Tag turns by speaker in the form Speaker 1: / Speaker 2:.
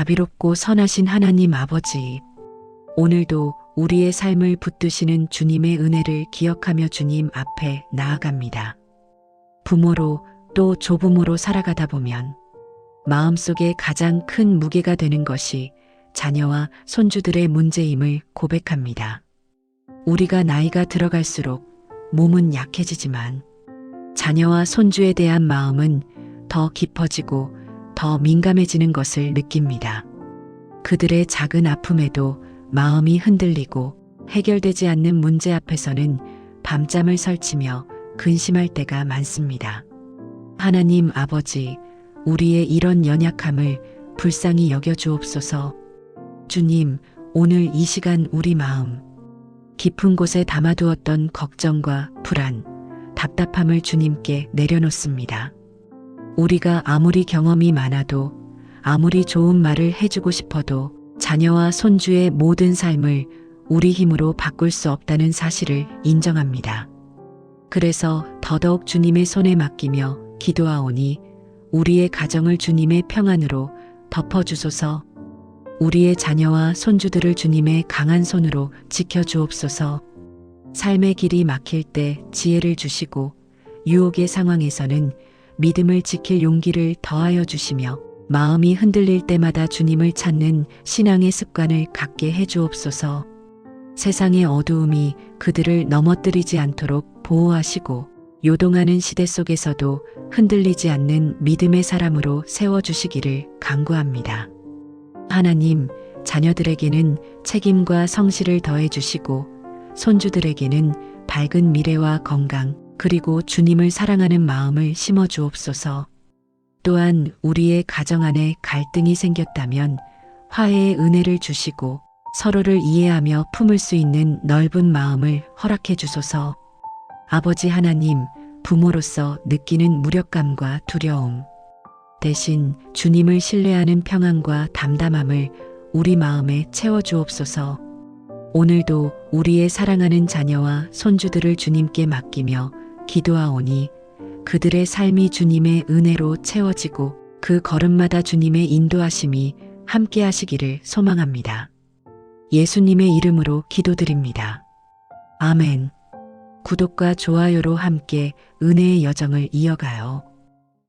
Speaker 1: 자비롭고 선하신 하나님 아버지, 오늘도 우리의 삶을 붙드시는 주님의 은혜를 기억하며 주님 앞에 나아갑니다. 부모로 또 조부모로 살아가다 보면 마음속에 가장 큰 무게가 되는 것이 자녀와 손주들의 문제임을 고백합니다. 우리가 나이가 들어갈수록 몸은 약해지지만 자녀와 손주에 대한 마음은 더 깊어지고 더 민감해지는 것을 느낍니다. 그들의 작은 아픔에도 마음이 흔들리고 해결되지 않는 문제 앞에서는 밤잠을 설치며 근심할 때가 많습니다. 하나님 아버지, 우리의 이런 연약함을 불쌍히 여겨 주옵소서. 주님, 오늘 이 시간 우리 마음, 깊은 곳에 담아두었던 걱정과 불안, 답답함을 주님께 내려놓습니다. 우리가 아무리 경험이 많아도, 아무리 좋은 말을 해주고 싶어도, 자녀와 손주의 모든 삶을 우리 힘으로 바꿀 수 없다는 사실을 인정합니다. 그래서 더더욱 주님의 손에 맡기며 기도하오니 우리의 가정을 주님의 평안으로 덮어주소서 우리의 자녀와 손주들을 주님의 강한 손으로 지켜주옵소서 삶의 길이 막힐 때 지혜를 주시고 유혹의 상황에서는 믿음을 지킬 용기를 더하여 주시며 마음이 흔들릴 때마다 주님을 찾는 신앙의 습관을 갖게 해 주옵소서. 세상의 어두움이 그들을 넘어뜨리지 않도록 보호하시고 요동하는 시대 속에서도 흔들리지 않는 믿음의 사람으로 세워주시기를 간구합니다. 하나님, 자녀들에게는 책임과 성실을 더해 주시고 손주들에게는 밝은 미래와 건강, 그리고 주님을 사랑하는 마음을 심어 주옵소서. 또한 우리의 가정 안에 갈등이 생겼다면 화해의 은혜를 주시고 서로를 이해하며 품을 수 있는 넓은 마음을 허락해 주소서. 아버지 하나님, 부모로서 느끼는 무력감과 두려움. 대신 주님을 신뢰하는 평안과 담담함을 우리 마음에 채워 주옵소서. 오늘도 우리의 사랑하는 자녀와 손주들을 주님께 맡기며 기도하오니 그들의 삶이 주님의 은혜로 채워지고 그 걸음마다 주님의 인도하심이 함께 하시기를 소망합니다. 예수님의 이름으로 기도드립니다. 아멘. 구독과 좋아요로 함께 은혜의 여정을 이어가요.